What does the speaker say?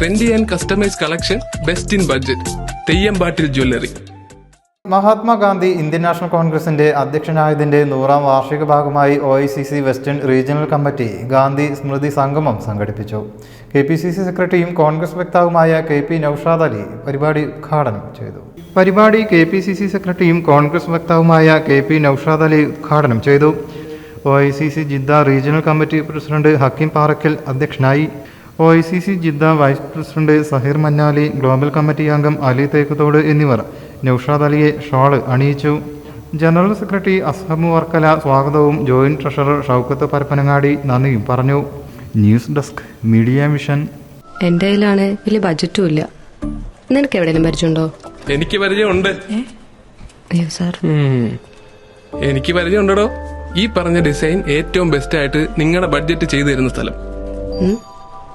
Trendy and customise collection best in budget Theyyampattil jewellery Mahatma Gandhi Indian National കോൺഗ്രസിന്റെ അധ്യക്ഷനായതിന്റെ നൂറാം വാർഷിക ഭാഗമായി O I C C western regional committee Gandhi സ്മൃതി സംഗമം സംഘടിപ്പിച്ചു. കെ പി സി സി സെക്രട്ടറിയും കോൺഗ്രസ് വക്താവുമായ കെ പി നൌഷാദ് അലി പരിപാടി ഉദ്ഘാടനം ചെയ്തു. പരിപാടി കെ പി സി സി സെക്രട്ടറിയും കോൺഗ്രസ് വക്താവുമായ കെ പി നൌഷാദ് അലി ഉദ്ഘാടനം ചെയ്തു. O I C C Jeddah regional committee president Hakeem Parakkal അധ്യക്ഷനായി O I C C Jeddah vice president Saheer Mannali global committee അംഗം അലി തേക്കത്തോട് എന്നിവർ നൌഷാദ് അലിയെ ഷാൾ അണിയിച്ചു. ജനറൽ സെക്രട്ടറി അസ്ഹമു വർക്കല സ്വാഗതവും ജോയിന്റ് ട്രഷറർ ഷൗക്കത്ത് പരപ്പനങ്ങാടി നന്ദിയും പറഞ്ഞു. ന്യൂസ് ഡെസ്ക് മീഡിയ മിഷൻ എന്റെ കയ്യിലാണ് വലിയ ബജറ്റും ഇല്ല. നിനക്ക് എവിടെയും പരിചയമുണ്ടോ? എനിക്ക് പരിചയമുണ്ട്. അയ്യോ സാർ എനിക്ക് പരിചയമുണ്ടോ ഈ പറഞ്ഞ ഡിസൈൻ ഏറ്റവും ബെസ്റ്റ് ആയിട്ട് നിങ്ങളുടെ ബഡ്ജറ്റ് ചെയ്തു തരുന്ന സ്ഥലം